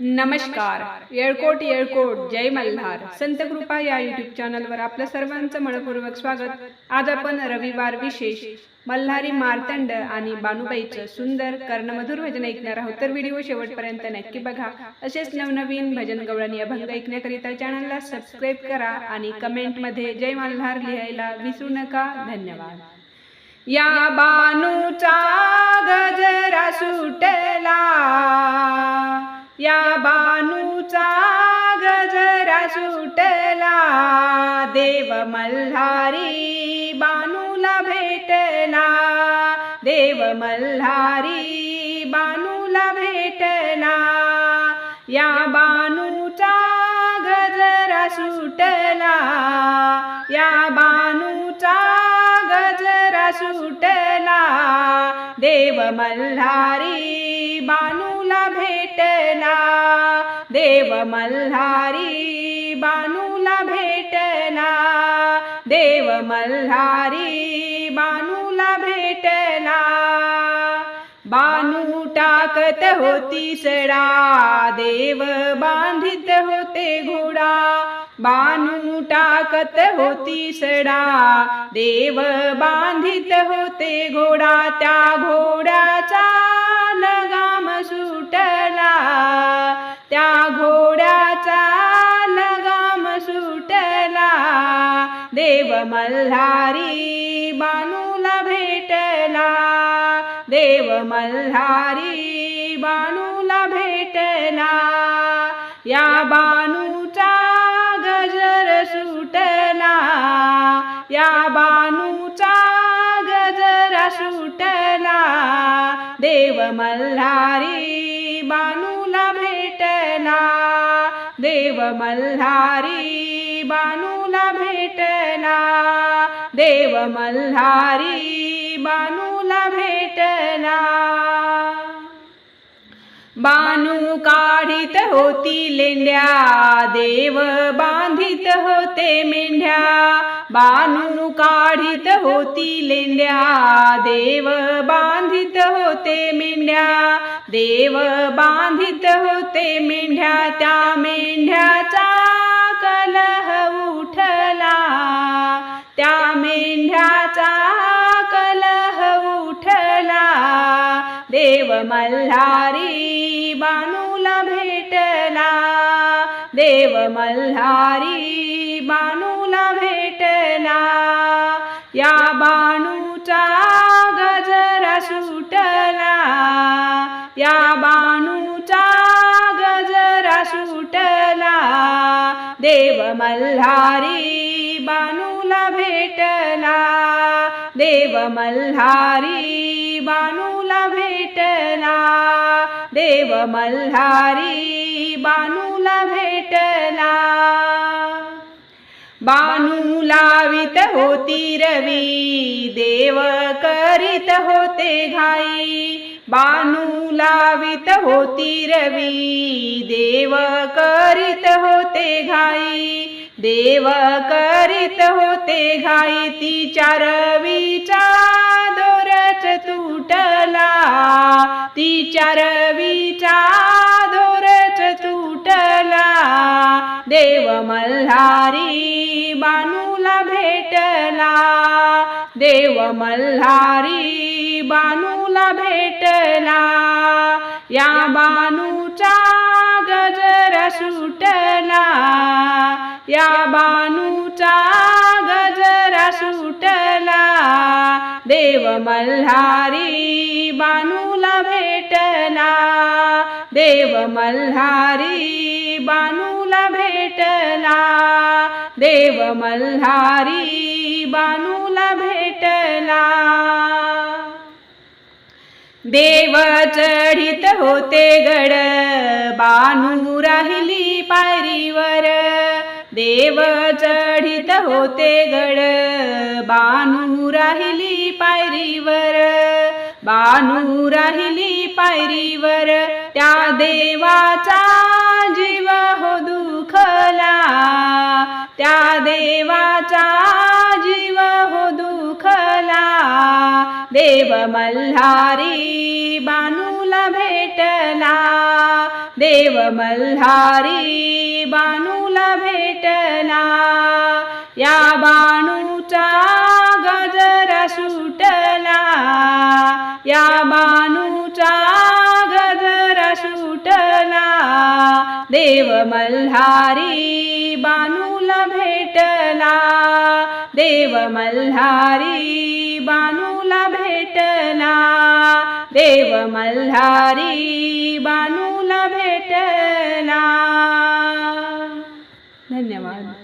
नमस्कार. येळकोट येळकोट. जय मल्हार. संत कृपा या युट्यूब चॅनलवर आपलं सर्वांचं मनपूर्वक स्वागत. आज आपण रविवार विशेष. मल्हारी मार्तंड आणि बानुबाईचं सुंदर कर्णमधुर भजन ऐकणार आहोत. तर व्हिडिओ शेवटपर्यंत नक्की बघा. असेच नवनवीन भजन गवळणी अभंग ऐकण्याकरिता चॅनलला सबस्क्राईब करा आणि कमेंटमध्ये जय मल्हार लिहायला विसरू नका. धन्यवाद. या बानूचा गजरा सुटला. या बानूचा गजरा सुटला. देव मल्हारी बानूला भेटला. देव मल्हारी बानूला भेटला. या बानूचा गजरा सुटला. या बानूचा गजरा सुटला. देव मल्हारी बानू बानूला भेटला देव मल्हारी बानूला भेटला देव मल्हारी बानूला भेटला बानू टाकत होती सडा. देव बांधित होते घोडा. बानू टाकत होती सडा. देव बांधित होते घोडा. त्या घोड्याचा देव मल्हारी बानूला भेटला. देव मल्हारी बानूला भेटला. या बानूचा गजर सुटला. या बानूचा गजर सुटला. देव मल्हारी बानूला भेटला. देव मल्हारी बानूला भेटला देव मल्हारी बानूला भेटला बानू काढित होती लेंड्या. देव बांधित होते मेंढ्या. बानू काढित होती लेंड्या. देव बांधित होते मेंढ्या. देव बांधित होते मेंढ्या. त्या मेंढ्याचा कलर मल्हारी बानूला भेटला. देव मल्हारी बानूला भेटला. या बाणूचा गजरा सुटला. या बाणूचा गजरा सुटला. देव मल्हारी बानूला भेटला. देव मल्हारी बानूला भेटला. देव मल्हारी बानूला भेटला. बानू लावित होती रवी देव करीत होते घाई. बानू लावित होती रवी देव करीत होते घाई देव करीत होते घाई तिच्या रवीचा दोरच तुटला तिच्या रवीचा दोरच तुटला देव मल्हारी देव मल्हारी बानूला भेटला. या बानूचा गजरा सुटला. या बानूचा गजरा सुटला. देव मल्हारी बानूला भेटला. देव मल्हारी बानूला भेटला. देव मल्हारी बानूला भेटला. देव चढित होते गड बानू राहिली पायरीवर. देव चढित होते गड बानू राहिली पायरीवर. बानू राहिली पायरीवर त्या देवाचा जीव हो दुखला. त्या देवा देव मल्हारी बानूला भेटला. देव मल्हारी बानूला भेटला. या बाणूचा गजरा सुटला. या बाणूचा गजरा सुटला. देव मल्हारी बानूला भेटला. देव मल्हारी बानू देव मल्हारी बानूला भेटला. धन्यवाद.